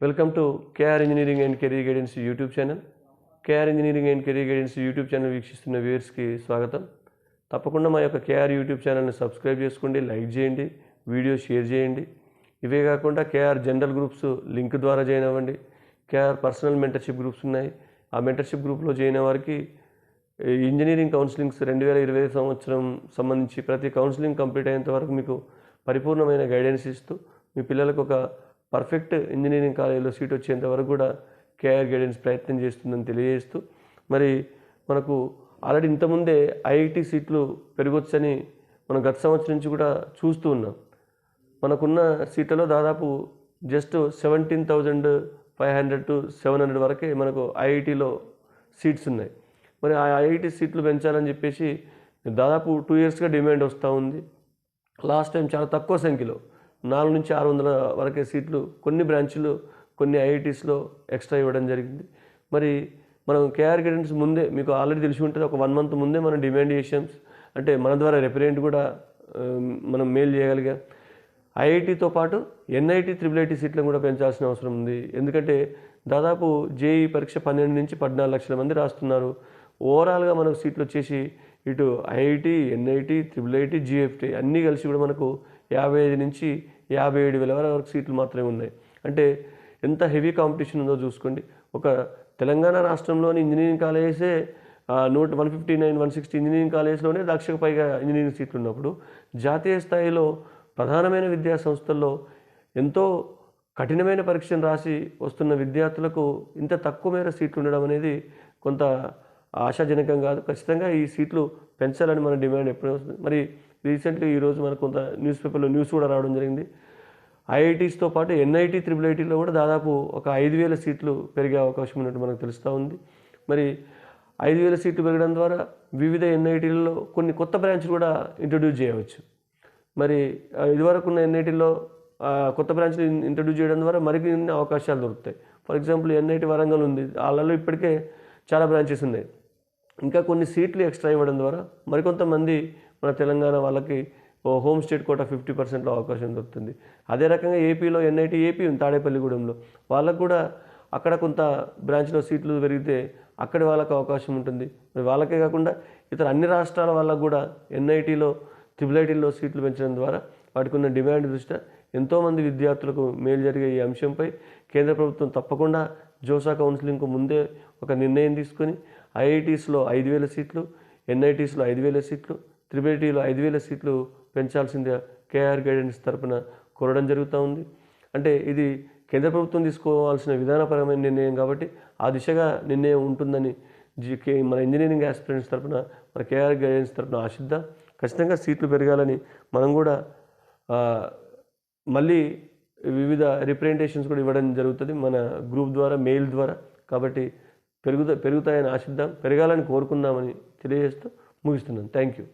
Welcome to KR engineering and career guidance YouTube channel KR engineering and career guidance YouTube channel వీక్షిస్తున్న వ్యూవర్స్కి స్వాగతం. తప్పకుండా మా యొక్క కేఆర్ యూట్యూబ్ ఛానల్ని సబ్స్క్రైబ్ చేసుకోండి లైక్ చేయండి వీడియో షేర్ చేయండి. ఇవే కాకుండా కేఆర్ జనరల్ గ్రూప్స్ లింక్ ద్వారా జాయిన్ అవ్వండి. కేఆర్ పర్సనల్ మెంటర్షిప్ గ్రూప్స్ ఉన్నాయి. ఆ మెంటర్షిప్ గ్రూప్లో జాయిన్ వారికి ఇంజనీరింగ్ కౌన్సిలింగ్స్ రెండు వేల ఇరవై సంవత్సరం సంబంధించి ప్రతి కౌన్సిలింగ్ కంప్లీట్ అయ్యేంత వరకు మీకు పరిపూర్ణమైన గైడెన్స్ ఇస్తూ మీ పిల్లలకు ఒక పర్ఫెక్ట్ ఇంజనీరింగ్ కాలేజీలో సీట్ వచ్చేంత వరకు కూడా కేఆర్ గైడెన్స్ ప్రయత్నం చేస్తుందని తెలియజేస్తూ మరి మనకు ఆల్రెడీ ఇంతకుముందే ఐఐటి సీట్లు పెరగొచ్చని మనం గత సంవత్సరం నుంచి కూడా చూస్తూ ఉన్నాం. మనకున్న సీట్లలో దాదాపు just seventeen thousand five hundred to seven hundred వరకే మనకు ఐఐటిలో సీట్స్ ఉన్నాయి. మరి ఆ ఐఐటి సీట్లు పెంచాలని చెప్పేసి దాదాపు టూ ఇయర్స్గా డిమాండ్ వస్తూ ఉంది. లాస్ట్ టైం చాలా తక్కువ సంఖ్యలో నాలుగు నుంచి ఆరు వందల వరకే సీట్లు కొన్ని బ్రాంచ్లు కొన్ని ఐఐటీస్లో ఎక్స్ట్రా ఇవ్వడం జరిగింది. మరి మనం కేఆర్ గైడెన్స్ ముందే మీకు ఆల్రెడీ తెలిసి ఉంటుంది ఒక వన్ మంత్ ముందే మనం డిమాండ్ చేసాం అంటే మన ద్వారా రిప్రజెంట్ కూడా మనం మెయిల్ చేయగలిగాం. ఐఐటితో పాటు ఎన్ఐటీ త్రిబుల్ ఐటీ సీట్లను కూడా పెంచాల్సిన అవసరం ఉంది. ఎందుకంటే దాదాపు జేఈ పరీక్ష పన్నెండు నుంచి పద్నాలుగు లక్షల మంది రాస్తున్నారు. ఓవరాల్గా మనకు సీట్లు వచ్చేసి ఇటు IIT NIT triple IT GFT అన్నీ కలిసి కూడా మనకు యాభై ఐదు నుంచి యాభై ఏడు వేల వరకు సీట్లు మాత్రమే ఉన్నాయి. అంటే ఎంత హెవీ కాంపిటీషన్ ఉందో చూసుకోండి. ఒక తెలంగాణ రాష్ట్రంలోని ఇంజనీరింగ్ కాలేజెసే నూట one fifty nine one sixty engineering కాలేజ్లోనే లక్షకు పైగా ఇంజనీరింగ్ సీట్లు ఉన్నప్పుడు జాతీయ స్థాయిలో ప్రధానమైన విద్యా సంస్థల్లో ఎంతో కఠినమైన పరీక్షను రాసి వస్తున్న విద్యార్థులకు ఇంత తక్కువ మేర సీట్లు ఉండడం అనేది కొంత ఆశాజనకం కాదు. ఖచ్చితంగా ఈ సీట్లు పెంచాలని మన డిమాండ్ ఎప్పుడూ వస్తుంది. మరి రీసెంట్లీ ఈరోజు మనకు కొంత న్యూస్ పేపర్లో న్యూస్ కూడా రావడం జరిగింది. ఐఐటీస్తో పాటు ఎన్ఐటి త్రిబుల్ ఐటీలో కూడా దాదాపు ఒక ఐదు వేల సీట్లు పెరిగే అవకాశం ఉన్నట్టు మనకు తెలుస్తూ ఉంది. మరి ఐదు వేల సీట్లు పెరగడం ద్వారా వివిధ ఎన్ఐటీలలో కొన్ని కొత్త బ్రాంచ్లు కూడా ఇంట్రడ్యూస్ చేయవచ్చు. మరి ఇదివరకు ఉన్న ఎన్ఐటీలో కొత్త బ్రాంచ్లు ఇంట్రడ్యూస్ చేయడం ద్వారా మరిన్ని అవకాశాలు దొరుకుతాయి. ఫర్ ఎగ్జాంపుల్ ఎన్ఐటి వరంగల్ ఉంది. వాళ్ళలో ఇప్పటికే చాలా బ్రాంచెస్ ఉన్నాయి. ఇంకా కొన్ని సీట్లు ఎక్స్ట్రా ఇవ్వడం ద్వారా మరికొంతమంది మన తెలంగాణ వాళ్ళకి ఓ హోమ్ స్టేట్ కోట ఫిఫ్టీ పర్సెంట్లో అవకాశం దొరుకుతుంది. అదే రకంగా ఏపీలో ఎన్ఐటి ఏపీ ఉంది తాడేపల్లిగూడెంలో వాళ్ళకు కూడా అక్కడ కొంత బ్రాంచ్లో సీట్లు పెరిగితే అక్కడ వాళ్ళకి అవకాశం ఉంటుంది. మరి వాళ్ళకే కాకుండా ఇతర అన్ని రాష్ట్రాల వాళ్ళకు కూడా ఎన్ఐటీలో త్రిబుల్ ఐటీలో సీట్లు పెంచడం ద్వారా వాటికి ఉన్న డిమాండ్ దృష్ట్యా ఎంతోమంది విద్యార్థులకు మేలు జరిగే ఈ అంశంపై కేంద్ర ప్రభుత్వం తప్పకుండా జోసా కౌన్సిలింగ్కు ముందే ఒక నిర్ణయం తీసుకొని ఐఐటీస్లో ఐదు వేల సీట్లు ఎన్ఐటీస్లో ఐదు వేల సీట్లు త్రిబుల్ ఐదు వేల సీట్లు పెంచాల్సిందే కేఆర్ గైడెన్స్ తరపున కోరడం జరుగుతూ ఉంది. అంటే ఇది కేంద్ర ప్రభుత్వం తీసుకోవాల్సిన విధానపరమైన నిర్ణయం కాబట్టి ఆ దిశగా నిర్ణయం ఉంటుందని జి కే మన ఇంజనీరింగ్ ఆస్పిరెంట్స్ తరపున మన కేఆర్ గైడెన్స్ తరపున ఆశిద్దాం. ఖచ్చితంగా సీట్లు పెరగాలని మనం కూడా మళ్ళీ వివిధ రిప్రజెంటేషన్స్ కూడా ఇవ్వడం జరుగుతుంది మన గ్రూప్ ద్వారా మెయిల్ ద్వారా. కాబట్టి పెరుగుతా పెరుగుతాయని ఆశిద్దాం. పెరగాలని కోరుకుందామని తెలియజేస్తూ ముగిస్తున్నాను. Thank you.